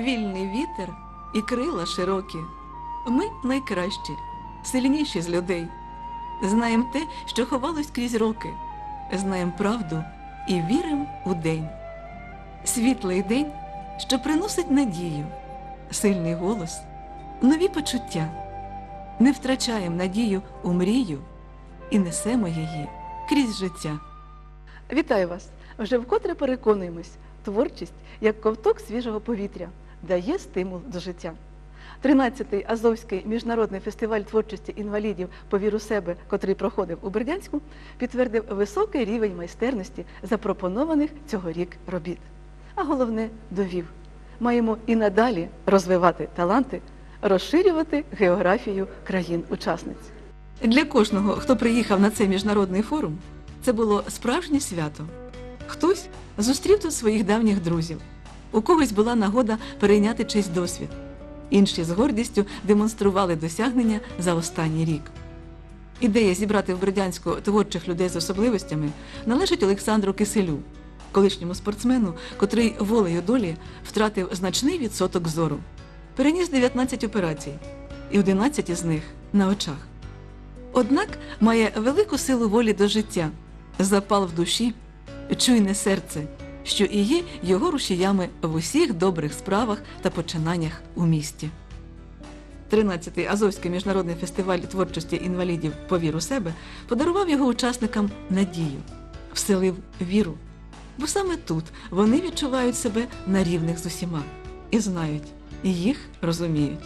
Вільний вітер і крила широкі. Ми найкращі, сильніші з людей. Знаємо те, що ховалось крізь роки. Знаємо правду і віримо у день. Світлий день, що приносить надію, сильний голос, нові почуття. Не втрачаємо надію у мрію і несемо її крізь життя. Вітаю вас! Вже вкотре переконуємось, творчість, як ковток свіжого повітря, дає стимул до життя. 13-й Азовський міжнародний фестиваль творчості інвалідів по віру себе, котрий проходив у Бердянську, підтвердив високий рівень майстерності запропонованих цьогорік робіт. А головне довів: маємо і надалі розвивати таланти, розширювати географію країн-учасниць. Для кожного, хто приїхав на цей міжнародний форум, це було справжнє свято. Хтось зустрів тут своїх давніх друзів, у когось була нагода перейняти чийсь досвід. Інші з гордістю демонстрували досягнення за останній рік. Ідея зібрати в Бердянську творчих людей з особливостями належить Олександру Киселю, колишньому спортсмену, котрий волею долі втратив значний відсоток зору. Переніс 19 операцій, і 11 із них на очах. Однак має велику силу волі до життя, запал в душі, чуйне серце, що і є його рушіями в усіх добрих справах та починаннях у місті. 13-й Азовський міжнародний фестиваль творчості інвалідів «Повір у себе подарував його учасникам надію, вселив віру. Бо саме тут вони відчувають себе на рівних з усіма і знають, і їх розуміють.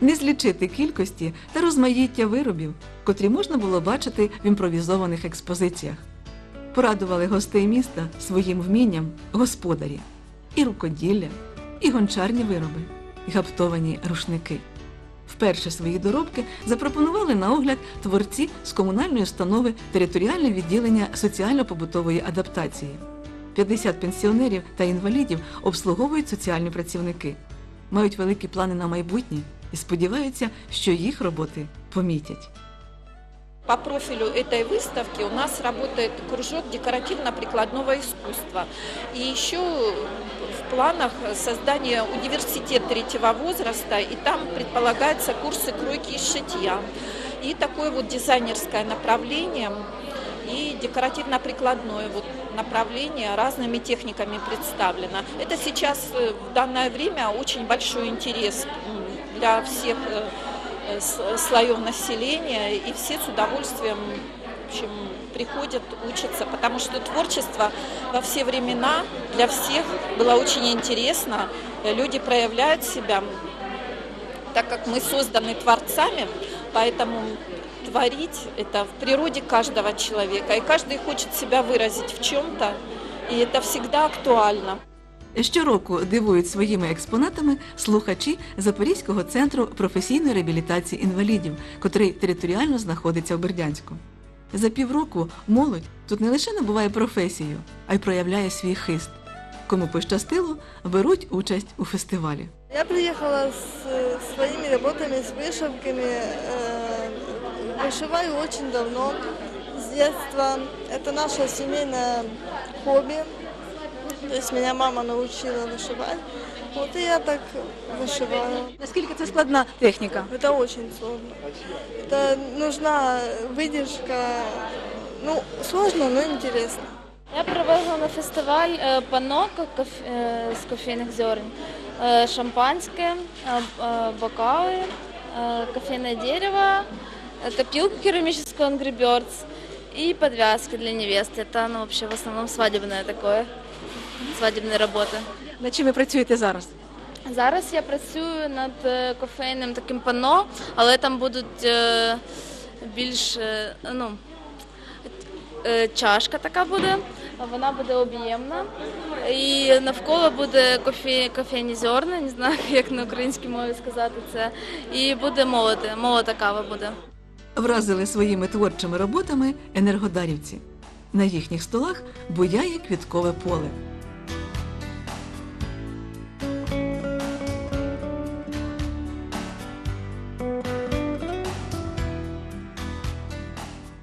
Не злічити кількості та розмаїття виробів, котрі можна було бачити в імпровізованих експозиціях. Порадували гостей міста своїм вмінням господарі, і рукоділля, і гончарні вироби, і гаптовані рушники. Вперше свої доробки запропонували на огляд творці з комунальної установи територіальне відділення соціально-побутової адаптації. 50 пенсіонерів та інвалідів обслуговують соціальні працівники, мають великі плани на майбутнє і сподіваються, що їх роботи помітять. По профилю этой выставки у нас работает кружок декоративно-прикладного искусства. И еще в планах создание университет третьего возраста, и там предполагаются курсы кройки и шитья. И такое вот дизайнерское направление и декоративно-прикладное вот направление разными техниками представлено. Это сейчас э, в данное время очень большой интерес для всех э, слоев населения, и все с удовольствием в общем, приходят, учатся, потому что творчество во все времена для всех было очень интересно. Э, Люди проявляют себя, так как мы созданы творцами, поэтому творить это в природе каждого человека, и каждый хочет себя выразить в чем-то, и это всегда актуально. Щороку дивують своїми експонатами слухачі Запорізького центру професійної реабілітації інвалідів, котрий територіально знаходиться в Бердянську. За півроку молодь тут не лише набуває професію, а й проявляє свій хист. Кому пощастило, беруть участь у фестивалі. Я приехала с э, своими работами, с вышивками. э, Вышиваю очень давно, с детства. Это наше семейное хобби. То есть меня мама научила вышивать. Вот и я так вышиваю. Наскільки це складна техніка? Это очень сложно. Это нужна выдержка. Ну, сложно, но интересно. Я привезла на фестиваль е, панно ко- коф- е, з кофейних зерен, е, шампанське, е, е, бокали, е, кофейное дерево, е, копилку керамическую Angry Birds и подвязки для невесты. Это ну, вообще в основном свадебное такое, свадебные работи. Над чим ви працюєте зараз? Зараз я працюю над е, кофейним таким панно, але там будуть е, більш е, ну, е, чашка така буде, вона буде об'ємна. І навколо буде кофе, кофейні зерна, не знаю, як на українській мові сказати це. І буде молоти, молота кава буде. Вразили своїми творчими роботами енергодарівці. На їхніх столах буяє квіткове поле.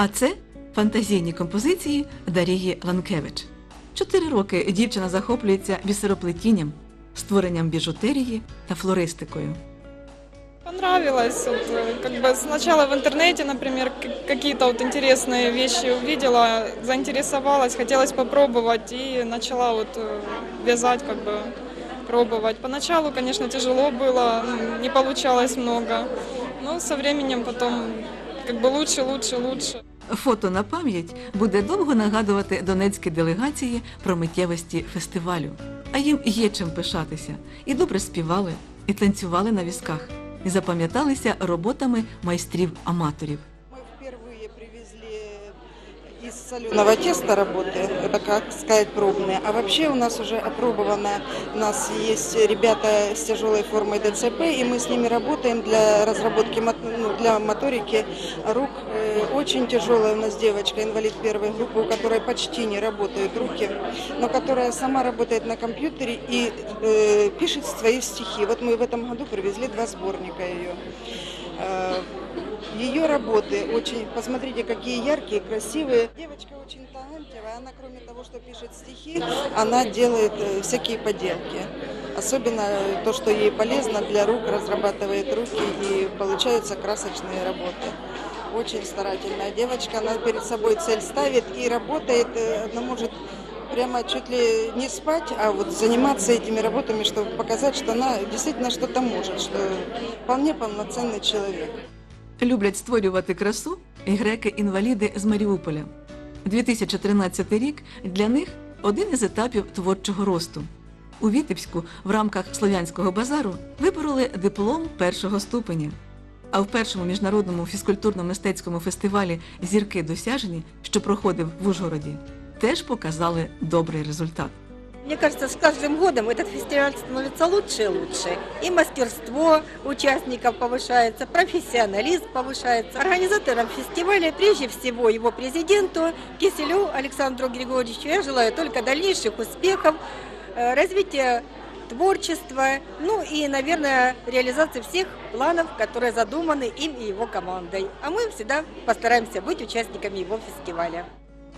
А це фантазійні композиції Дарії Ланкевич. Чотири роки дівчина захоплюється бісероплетінням, створенням біжутерії та флористикою. Понравилось. Вот, э, как бы сначала в интернете, например, к- какие-то вот интересные вещи увидела, заинтересовалась, хотелось попробовать и начала вот э, вязать, как бы пробовать. Поначалу, конечно, тяжело было, ну, не получалось много, но со временем потом как бы лучше, лучше, лучше. Фото на пам'ять буде довго нагадувати донецькі делегації про миттєвості фестивалю. А їм є чим пишатися. І добре співали, і танцювали на візках, і запам'яталися роботами майстрів-аматорів. Соленого теста работы, это как сказать пробные. А вообще у нас уже опробовано, у нас есть ребята с тяжелой формой ДЦП, и мы с ними работаем для разработки ну, для моторики рук. Э, Очень тяжелая у нас девочка, инвалид первой группы, у которой почти не работают руки, но которая сама работает на компьютере и э, пишет свои стихи. Вот мы в этом году привезли два сборника ее. Ее работы очень, посмотрите, какие яркие, красивые. Девочка очень талантливая, она кроме того, что пишет стихи, она делает э, всякие поделки. Особенно э, то, что ей полезно для рук, разрабатывает руки и получаются красочные работы. Очень старательная девочка, она перед собой цель ставит и работает, э, она может прямо чуть ли не спать, а вот заниматься этими работами, чтобы показать, что она действительно что-то может, что вполне полноценный человек. Люблять створювати красу і греки-інваліди з Маріуполя. 2013 рік для них один із етапів творчого росту. У Вітебську в рамках Слов'янського базару вибороли диплом першого ступеня. А в першому міжнародному фізкультурно-мистецькому фестивалі Зірки досяжені, що проходив в Ужгороді, теж показали добрий результат. Мне кажется, с каждым годом этот фестиваль становится лучше и лучше. И мастерство участников повышается, профессионализм повышается. Организаторам фестиваля, прежде всего его президенту Киселю Александру Григорьевичу, я желаю только дальнейших успехов, э, развития творчества, ну и, наверное, реализации всех планов, которые задуманы им и его командой. А мы всегда постараемся быть участниками его фестиваля.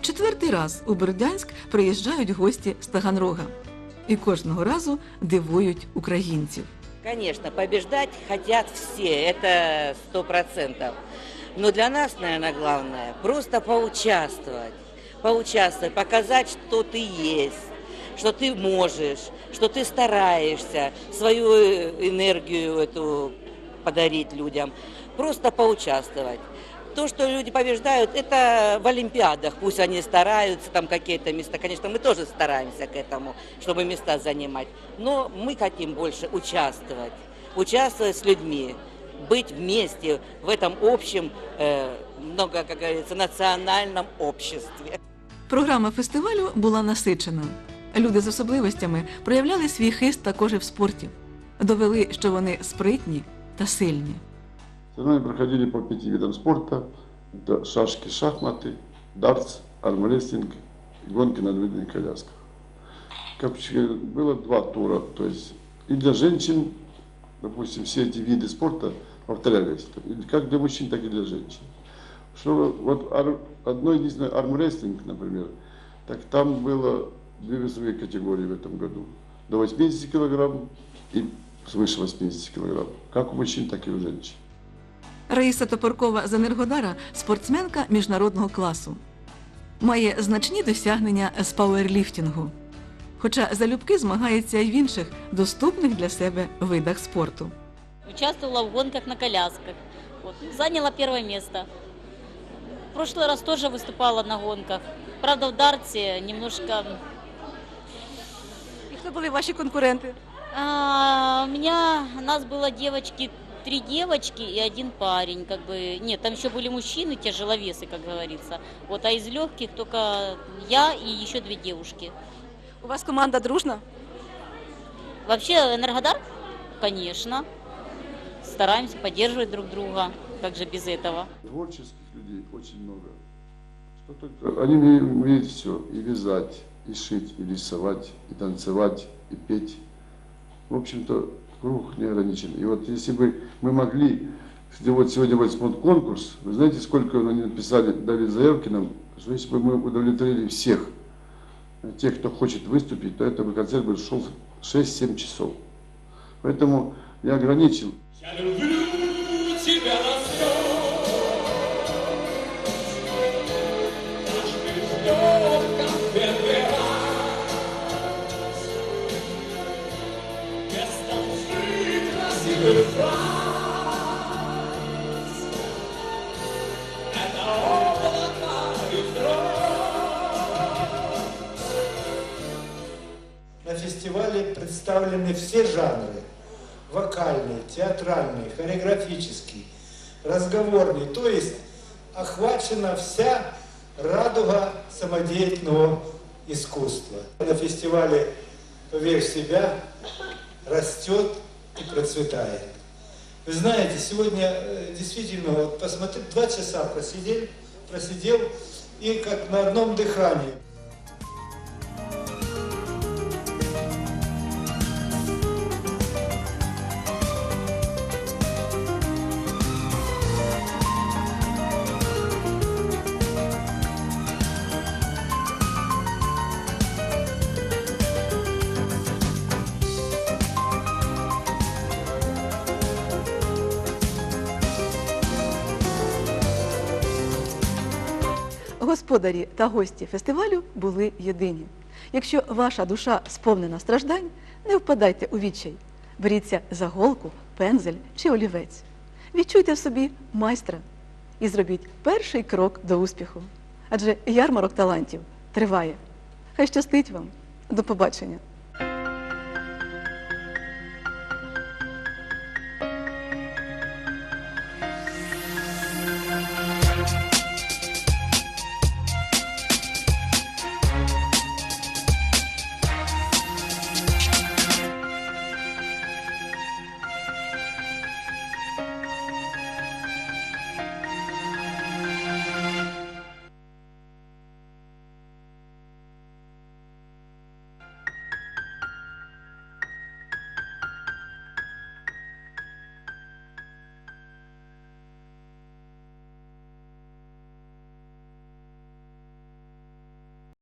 Четвертий раз у Бердянськ приїжджають гості з Таганрога. І кожного разу дивують українців. Конечно, побеждать хотят все, это сто процентов. Но для нас, наверное, главное просто поучаствовать, поучаствовать, показать, что ты есть, что ты можешь, что ты стараешься, свою э, энергию эту подарить людям, просто поучаствовать. То, что люди побеждают, это в Олимпиадах. Пусть они стараются, там какие-то места. Конечно, мы тоже стараемся к этому, чтобы места занимать. Но мы хотим больше участвовать. Участвовать с людьми. Быть вместе в этом общем, э, много, как говорится, национальном обществе. Програма фестивалю була насичена. Люди з особливостями проявляли свій хист також і в спорті. Довели, що вони спритні та сильні. Соревнования проходили по пяти видам спорта. Это шашки, шахматы, дартс, армрестлинг гонки на двойных колясках. Как было два тура, то есть и для женщин, допустим, все эти виды спорта повторялись, как для мужчин, так и для женщин. Что вот ар- одно единственное армрестлинг, например, так там было две весовые категории в этом году. До 80 килограмм и свыше 80 килограмм. Как у мужчин, так и у женщин. Раїса Топоркова з Енергодара спортсменка міжнародного класу. Має значні досягнення з пауерліфтингу. Хоча залюбки змагається й в інших доступних для себе видах спорту. Участвовала в гонках на колясках. Вот. Заняла первое место. В прошлый раз тоже выступала на гонках. Правда, в дарте немножко... И кто были ваши конкуренты? А, у меня, у нас было девочки, Три девочки и один парень. Как бы, нет, там еще были мужчины, тяжеловесы, как говорится. Вот, а из легких только я и еще две девушки. У вас команда дружна? Вообще, Энергодар? Конечно. Стараемся поддерживать друг друга. Как же без этого? Творческих людей очень много. Что только... Они умеют, умеют все. И вязать, и шить, и рисовать, и танцевать, и петь. В общем-то, круг не. И вот если бы мы могли, вот сегодня будет конкурс, вы знаете, сколько они написали, дали заявки нам, что если бы мы удовлетворили всех, тех, кто хочет выступить, то этот бы концерт бы шел 6-7 часов. Поэтому я ограничил Я люблю представлены все жанры. Вокальный, театральный, хореографический, разговорный. То есть охвачена вся радуга самодеятельного искусства. На фестивале «Поверь в себя» растет и процветает. Вы знаете, сегодня э, действительно, вот посмотри, два часа просидел, просидел и как на одном дыхании. Господарі та гості фестивалю були єдині. Якщо ваша душа сповнена страждань, не впадайте у відчай. Беріться за голку, пензель чи олівець. Відчуйте в собі майстра і зробіть перший крок до успіху. Адже ярмарок талантів триває. Хай щастить вам. До побачення!